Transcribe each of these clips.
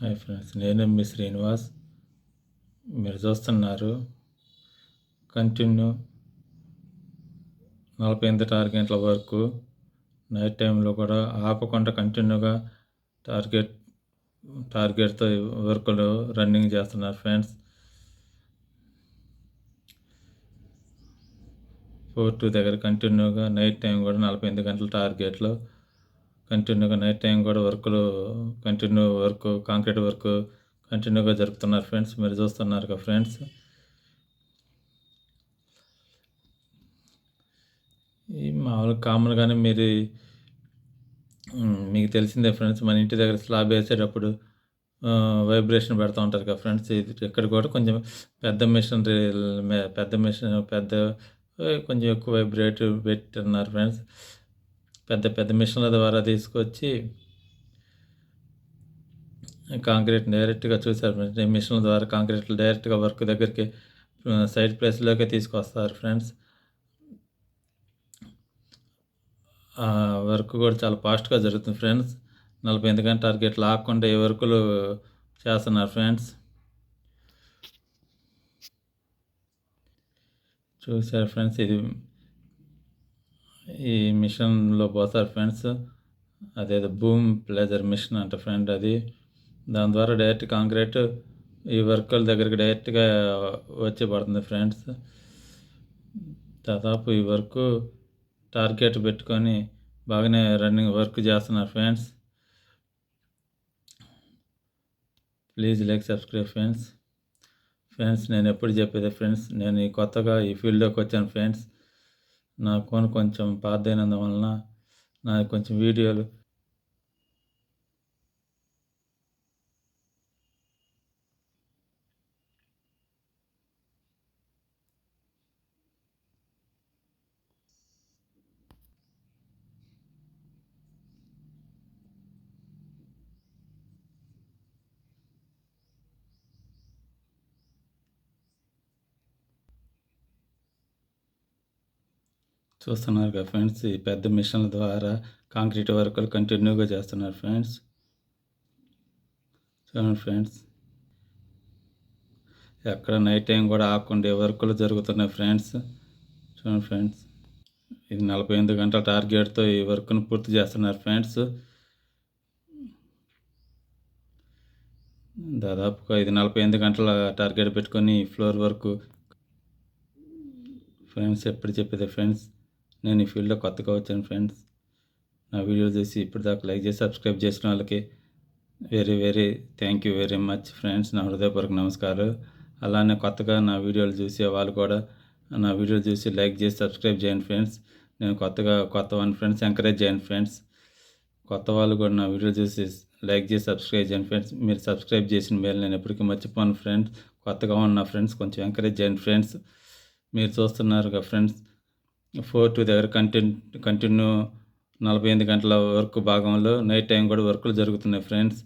Hi friends నేను మీ శ్రీనివాస్. మీరు చూస్తున్నారు కంటిన్యూ నలభై ఎనిమిది టార్గెట్ల వరకు. నైట్ టైంలో కూడా ఆపకుండా కంటిన్యూగా టార్గెట్ టార్గెట్తో వర్కులు రన్నింగ్ చేస్తున్నారు ఫ్రెండ్స్. ఫోర్ టూ దగ్గర కంటిన్యూగా నైట్ టైం కూడా నలభై ఎనిమిది గంటల టార్గెట్లో కంటిన్యూగా నైట్ టైం కూడా వర్క్లు కంటిన్యూ వర్క్ కాంక్రీట్ వర్క్ కంటిన్యూగా జరుపుతున్నారు ఫ్రెండ్స్ మీరు చూస్తున్నారు కదా ఫ్రెండ్స్ ఈ మామూలుగా కామన్గానే మీరు మీకు తెలిసిందే ఫ్రెండ్స్ మన ఇంటి దగ్గర స్లాబ్ వేసేటప్పుడు వైబ్రేషన్ పెడతా ఉంటారు కదా ఫ్రెండ్స్ ఇది ఇక్కడ కూడా కొంచెం పెద్ద మిషన్ పెద్ద మిషన్ పెద్ద కొంచెం ఎక్కువ వైబ్రేట్ పెట్టున్నారు ఫ్రెండ్స్ పెద్ద పెద్ద మిషన్ల ద్వారా తీసుకొచ్చి కాంక్రీట్ డైరెక్ట్గా చూసారు ఫ్రెండ్స్. ఈ మిషన్ల ద్వారా కాంక్రీట్ డైరెక్ట్గా వర్క్ దగ్గరికి సైడ్ ప్లేస్లోకి తీసుకొస్తారు ఫ్రెండ్స్. వర్క్ కూడా చాలా ఫాస్ట్గా జరుగుతుంది ఫ్రెండ్స్. నలభై ఎనిమిది గంటల టార్గెట్ లాక్కుండా ఈ వర్కులు చేస్తున్నారు ఫ్రెండ్స్. చూసారు ఫ్రెండ్స్ ఇది ఈ మిషన్లో పోతారు ఫ్రెండ్స్. అదేదో బూమ్ ప్లేజర్ మిషన్ అంట ఫ్రెండ్ అది. దాని ద్వారా డైరెక్ట్ కాంక్రీట్ ఈ వర్కుల దగ్గరికి డైరెక్ట్గా వచ్చి పడుతుంది ఫ్రెండ్స్. దాదాపు ఈ వర్క్ టార్గెట్ పెట్టుకొని బాగానే రన్నింగ్ వర్క్ చేస్తున్నారు friends. Please like subscribe friends. Friends నేను ఎప్పుడు చెప్పేది ఫ్రెండ్స్ నేను ఈ కొత్తగా ఈ ఫీల్డ్లోకి వచ్చాను ఫ్రెండ్స్. నా ఫోన్ కొంచెం పాతైనందువలన నా కొంచెం వీడియోలు చూస్తున్నారు కదా ఫ్రెండ్స్. ఈ పెద్ద మిషన్ల ద్వారా కాంక్రీట్ వర్కులు కంటిన్యూగా చేస్తున్నారు ఫ్రెండ్స్. చూడండి ఫ్రెండ్స్. ఎక్కడ నైట్ టైం కూడా ఆకుండా ఈ వర్కులు జరుగుతున్నాయి ఫ్రెండ్స్. చూడండి ఫ్రెండ్స్. ఇది నలభై ఎనిమిది గంటల టార్గెట్తో ఈ వర్క్ను పూర్తి చేస్తున్నారు ఫ్రెండ్స్. దాదాపుగా ఇది నలభై ఎనిమిది గంటల టార్గెట్ పెట్టుకొని ఫ్లోర్ వర్క్. ఫ్రెండ్స్ ఎప్పుడు చెప్పేది ఫ్రెండ్స్? నేను ఈ ఫీల్డ్లో కొత్తగా వచ్చాను ఫ్రెండ్స్. నా వీడియో చూసి ఇప్పటిదాకా లైక్ చేసి సబ్స్క్రైబ్ చేసిన వాళ్ళకి very very thank you very much friends. నా హృదయపూర్వక నమస్కారాలు. అలానే కొత్తగా నా వీడియోలు చూసే వాళ్ళు కూడా నా వీడియోలు చూసి లైక్ చేసి సబ్స్క్రైబ్ చేయండి ఫ్రెండ్స్. నేను కొత్తగా కొత్త వన్ ఫ్రెండ్స్ ఎంకరేజ్ చేయండి ఫ్రెండ్స్. కొత్త వాళ్ళు కూడా నా వీడియో చూసి లైక్ చేసి సబ్స్క్రైబ్ చేయండి ఫ్రెండ్స్. మీరు సబ్స్క్రైబ్ చేసిన మేలు నేను ఎప్పటికీ మర్చిపోను ఫ్రెండ్స్. కొత్తగా ఉన్న ఫ్రెండ్స్ కొంచెం ఎంకరేజ్ చేయండి ఫ్రెండ్స్. మీరు చూస్తున్నారు ఫ్రెండ్స్. ఫోర్ టు దగ్గర కంటిన్యూ కంటిన్యూ నలభై ఎనిమిది గంటల వర్క్ భాగంలో నైట్ టైం కూడా వర్కులు జరుగుతున్నాయి ఫ్రెండ్స్.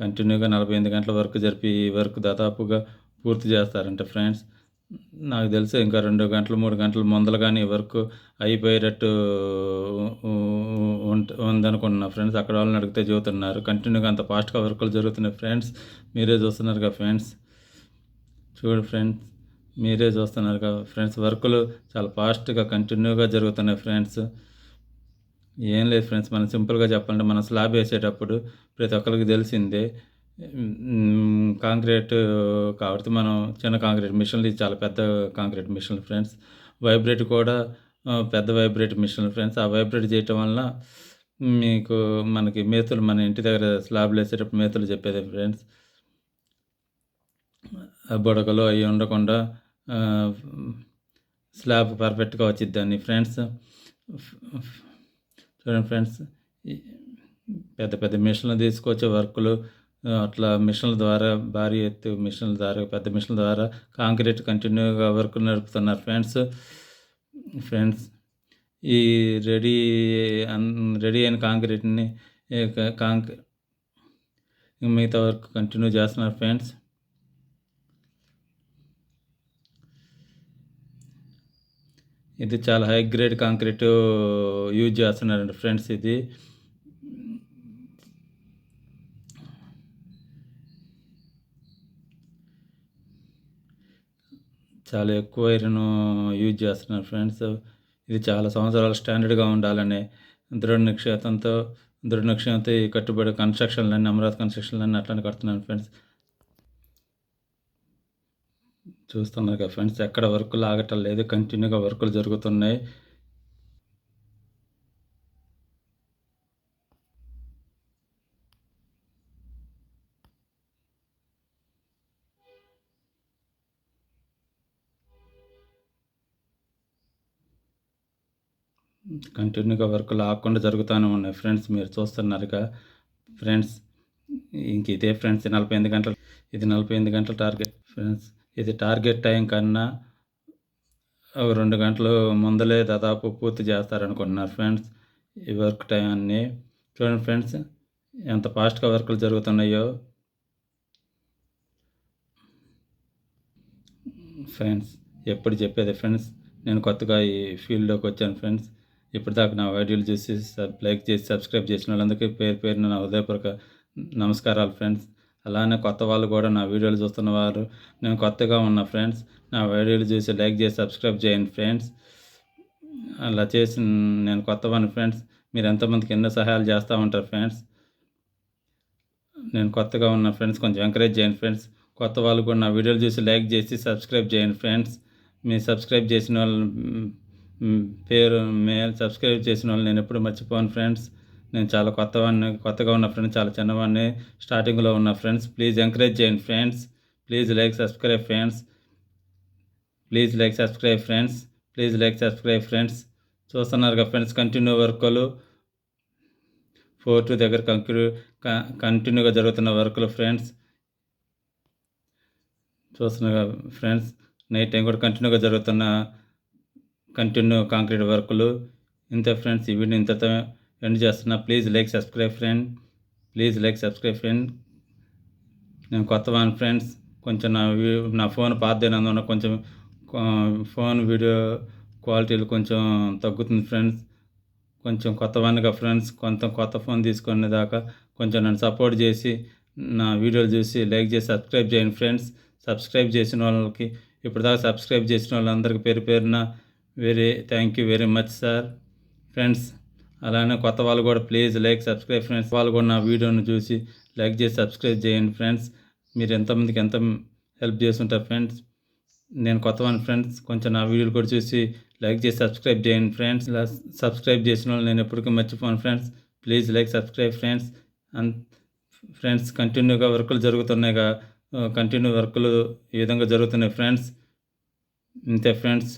కంటిన్యూగా నలభై ఎనిమిది గంటల వర్క్ జరిపి ఈ వర్క్ దాదాపుగా పూర్తి చేస్తారంట ఫ్రెండ్స్. నాకు తెలిసి ఇంకా రెండు గంటలు మూడు గంటల ముందలు కానీ వర్క్ అయిపోయేటట్టు ఉందనుకుంటున్నా ఫ్రెండ్స్. అక్కడ వాళ్ళని అడిగితే చెబుతున్నారు. కంటిన్యూగా అంత ఫాస్ట్గా వర్కులు జరుగుతున్నాయి ఫ్రెండ్స్. మీరే చూస్తున్నారు కదా ఫ్రెండ్స్. చూడు ఫ్రెండ్స్. మీరే చూస్తున్నారు కదా ఫ్రెండ్స్ వర్కులు చాలా ఫాస్ట్గా కంటిన్యూగా జరుగుతున్నాయి ఫ్రెండ్స్. ఏం లేదు ఫ్రెండ్స్ మనం సింపుల్గా చెప్పాలంటే మనం స్లాబ్ వేసేటప్పుడు ప్రతి ఒక్కరికి తెలిసిందే. కాంక్రీట్ కాబట్టి మనం చిన్న కాంక్రీట్ మిషన్లు ఇది చాలా పెద్ద కాంక్రీట్ మిషన్లు ఫ్రెండ్స్. వైబ్రేట్ కూడా పెద్ద వైబ్రేట్ మిషన్లు ఫ్రెండ్స్. ఆ వైబ్రేట్ చేయటం వలన మీకు మనకి మేతులు మన ఇంటి దగ్గర స్లాబ్లు వేసేటప్పుడు మేతులు చెప్పేది ఫ్రెండ్స్. బుడకలు బుడగలు అవి ఉండకుండా స్లాబ్ పర్ఫెక్ట్గా వచ్చిద్దని ఫ్రెండ్స్ చూడండి ఫ్రెండ్స్ పెద్ద పెద్ద మిషన్లు తీసుకొచ్చే వర్కులు అట్లా మిషన్ల ద్వారా భారీ ఎత్తు మిషన్ల ద్వారా పెద్ద మిషన్ల ద్వారా కాంక్రీట్ కంటిన్యూగా వర్క్ నడుపుతున్నారు ఫ్రెండ్స్. ఫ్రెండ్స్ ఈ రెడీ రెడీ అయిన కాంక్రీట్ని కాంక్ మిగతా వర్క్ కంటిన్యూ చేస్తున్నారు ఫ్రెండ్స్. ఇది చాలా హై గ్రేడ్ కాంక్రీట్ యూజ్ చేస్తున్నారండి ఫ్రెండ్స్ ఇది. చాలా ఎక్కువ ఐరన్ యూజ్ చేస్తున్నారు ఫ్రెండ్స్ ఇది చాలా సంవత్సరాలు స్టాండర్డ్గా ఉండాలని దృఢ నిక్షేతంతో దృఢ నిక్షేతంతో ఈ కట్టుబడి కన్స్ట్రక్షన్లన్నీ అమరావతి కన్స్ట్రక్షన్లన్నీ అట్లానే కడుతున్నాను ఫ్రెండ్స్ చూస్తున్నారు కదా ఫ్రెండ్స్ ఎక్కడ వర్కులు ఆగటం లేదు కంటిన్యూగా వర్కులు జరుగుతున్నాయి. కంటిన్యూగా వర్కులు ఆగకుండా జరుగుతూనే ఉన్నాయి ఫ్రెండ్స్ మీరు చూస్తున్నారుగా ఫ్రెండ్స్ ఇంక ఇదే ఫ్రెండ్స్ నలభై ఎనిమిది గంటలు ఇది నలభై ఎనిమిది గంటల టార్గెట్. ఫ్రెండ్స్ ఇది టార్గెట్ టైం కన్నా రెండు గంటలు ముందలే దాదాపు పూర్తి చేస్తారనుకుంటున్నారు ఫ్రెండ్స్ ఈ వర్క్ టైం అన్నీ. చూడండి ఫ్రెండ్స్ ఎంత ఫాస్ట్గా వర్కులు జరుగుతున్నాయో. ఫ్రెండ్స్ ఎప్పుడు చెప్పేది ఫ్రెండ్స్ నేను కొత్తగా ఈ ఫీల్డ్లోకి వచ్చాను ఫ్రెండ్స్. ఇప్పటిదాకా నా వీడియోలు చూసి లైక్ చేసి సబ్స్క్రైబ్ చేసిన వాళ్ళందరికీ పేరు పేరున నా హృదయపూర్వక నమస్కారాలు ఫ్రెండ్స్. అలానే కొత్త వాళ్ళు కూడా నా వీడియోలు చూస్తున్న వారు నేను కొత్తగా ఉన్న ఫ్రెండ్స్ నా వీడియోలు చూసి లైక్ చేసి సబ్స్క్రైబ్ చేయండి ఫ్రెండ్స్. అలా చేసి నేను కొత్తవాడిని ఫ్రెండ్స్. మీరు ఎంతమందికి ఎన్నో సహాయాలు చేస్తూ ఉంటారు ఫ్రెండ్స్. నేను కొత్తగా ఉన్న ఫ్రెండ్స్ కొంచెం ఎంకరేజ్ చేయండి ఫ్రెండ్స్. కొత్త వాళ్ళు కూడా నా వీడియోలు చూసి లైక్ చేసి సబ్స్క్రైబ్ చేయండి ఫ్రెండ్స్. మీరు సబ్స్క్రైబ్ చేసిన వాళ్ళు పేరు మే సబ్స్క్రైబ్ చేసిన వాళ్ళు నేను ఎప్పుడు మర్చిపోను ఫ్రెండ్స్. నేను చాలా కొత్తవాడిని కొత్తగా ఉన్న ఫ్రెండ్స్ చాలా చిన్నవాడిని. స్టార్టింగ్లో ఉన్న ఫ్రెండ్స్ ప్లీజ్ ఎంకరేజ్ చేయండి friends. Please like subscribe friends. Please like subscribe friends. Please like subscribe friends. చూస్తున్నారుగా ఫ్రెండ్స్ కంటిన్యూ వర్కులు. ఫోర్ టూ దగ్గర కంక్యూ కంటిన్యూగా జరుగుతున్న వర్కులు ఫ్రెండ్స్. చూస్తున్నారు ఫ్రెండ్స్ నైట్ టైం కూడా కంటిన్యూగా జరుగుతున్న కంటిన్యూ కాంక్రీట్ వర్కులు. ఇంత ఫ్రెండ్స్ ఈ వీడియో ఇంతతో ఎండ్ చేస్తున్నా. Please like subscribe friend please like subscribe friend నేను కొత్త వాన్ ఫ్రెండ్స్ కొంచెం నా నా ఫోన్ పాతదైనందున కొంచెం ఫోన్ వీడియో క్వాలిటీలు కొంచెం తగ్గుతుంది ఫ్రెండ్స్ కొంచెం కొత్త వానిగా ఫ్రెండ్స్ కొంత కొత్త ఫోన్ తీసుకునే దాకా కొంచెం నన్ను సపోర్ట్ చేసి నా వీడియోలు చూసి లైక్ చేసి సబ్స్క్రైబ్ చేయండి ఫ్రెండ్స్ సబ్స్క్రైబ్ చేసిన వాళ్ళకి ఇప్పటిదాకా సబ్స్క్రైబ్ చేసిన వాళ్ళందరికీ పేరు పేరున very thank you very much sir friends అలానే కొత్త వాళ్ళు కూడా ప్లీజ్ లైక్ సబ్స్క్రైబ్ ఫ్రెండ్స్. వాళ్ళు కూడా నా వీడియోను చూసి లైక్ చేసి సబ్స్క్రైబ్ చేయండి ఫ్రెండ్స్. మీరు ఎంతమందికి ఎంత హెల్ప్ చేస్తుంటారు ఫ్రెండ్స్ నేను కొత్త వన్ ఫ్రెండ్స్ కొంచెం నా వీడియోలు కూడా చూసి లైక్ చేసి సబ్స్క్రైబ్ చేయండి ఫ్రెండ్స్. ఇలా సబ్స్క్రైబ్ చేసిన వాళ్ళు నేను ఎప్పటికీ మర్చిపోను friends. Please like subscribe friends. And friends కంటిన్యూగా వర్కులు జరుగుతున్నాయిగా కంటిన్యూ వర్కులు ఈ విధంగా జరుగుతున్నాయి ఫ్రెండ్స్. ఇంతే ఫ్రెండ్స్.